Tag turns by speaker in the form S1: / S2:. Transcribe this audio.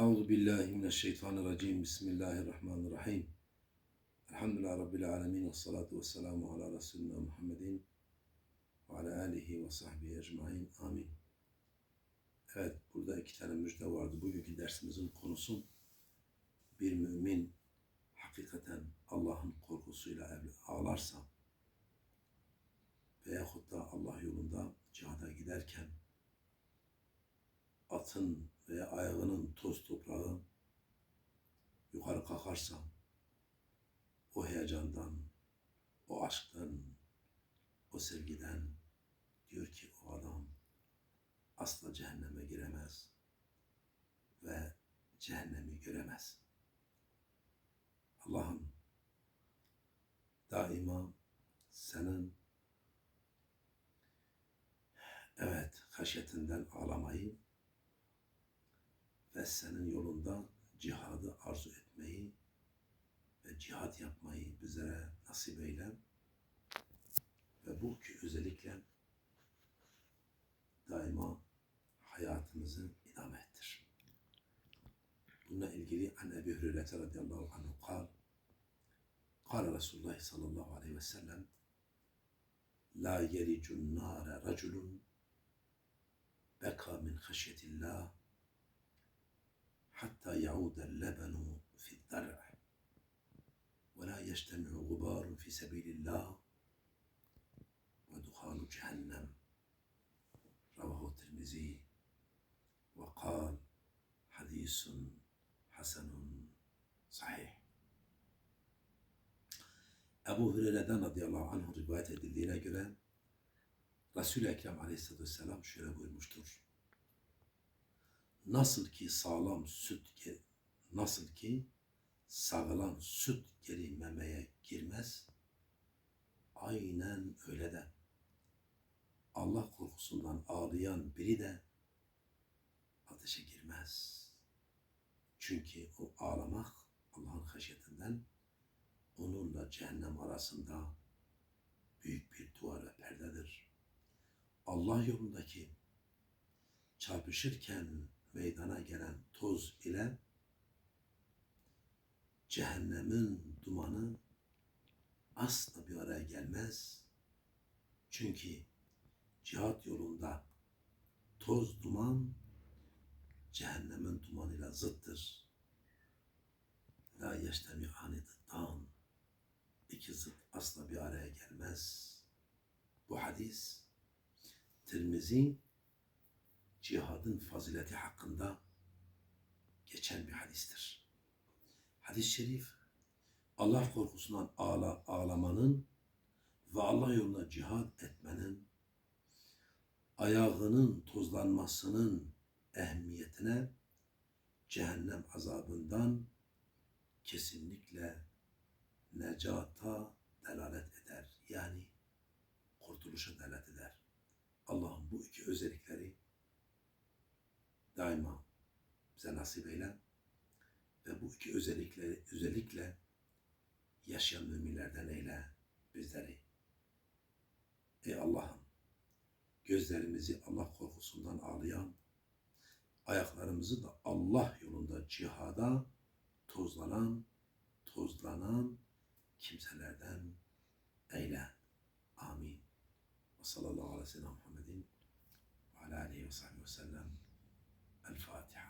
S1: Euzu billahi mineşşeytanirracim. Bismillahirrahmanirrahim. Elhamdülillahi rabbil alamin ve salatu vesselamu ala resulina Muhammedin ve ala alihi ve sahbihi ecmaîn. Amin. Evet, burada iki tane müjde vardı. Bugünkü dersimizin konusu bir mümin hakikaten Allah'ın korkusuyla ağlarsa veyahut da Allah yolunda cihada giderken atın veya ayağının toz toprağı yukarı kalkarsa o heyecandan, o aşktan, o sevgiden diyor ki o adam asla cehenneme giremez ve cehennemi göremez. Allah'ım daima senin evet haşyetinden ağlamayı ve senin yolunda cihadı arzu etmeyi ve cihat yapmayı bizlere nasip eyle. Ve bu ki özellikle daima hayatımızı idame ettir. Bununla ilgili an Ebi Hüreyre radıyallahu anhu kal قال Resulullah sallallahu aleyhi ve sellem La yericun nâre raculun beka min haşyetillah حتى يعود اللبن في الدرع. ولا يجتمع غبار في سبيل الله ودخان جهنم. رواه الترمذي وقال حديث حسن صحيح. أبو هريرة رضي الله عنه رواية الدليل göre رسول الله عليه الصلاة والسلام şöyle buyurmuştur. المشتور nasıl ki sağlam süt nasıl ki sağlam süt geri memeye girmez aynen öyle de Allah korkusundan ağlayan biri de ateşe girmez. Çünkü o ağlamak Allah'ın haşyetinden onunla cehennem arasında büyük bir duvar ve perdedir. Allah yolundaki çarpışırken meydana gelen toz ile cehennemin dumanı asla bir araya gelmez. Çünkü cihat yolunda toz duman cehennemin dumanıyla zıttır. La yeştemi anidıdan iki zıt asla bir araya gelmez. Bu hadis Tirmizi cihadın fazileti hakkında geçen bir hadistir. Hadis-i şerif Allah korkusundan ağla, ağlamanın ve Allah yolunda cihad etmenin ayağının tozlanmasının ehemmiyetine cehennem azabından kesinlikle necata delalet eder. Yani kurtuluşa delalet eder. Allah'ın bu iki özellikleri daima bize nasip eyle ve bu iki özellikle, özellikle yaşayan müminlerden eyle bizleri. Ey Allah'ım gözlerimizi Allah korkusundan ağlayan, ayaklarımızı da Allah yolunda cihada tozlanan, tozlanan kimselerden eyle. Amin. Ve sallallahu aleyhi ve sellem Muhammedin ve aleyhi ve sellem. الفاتحة.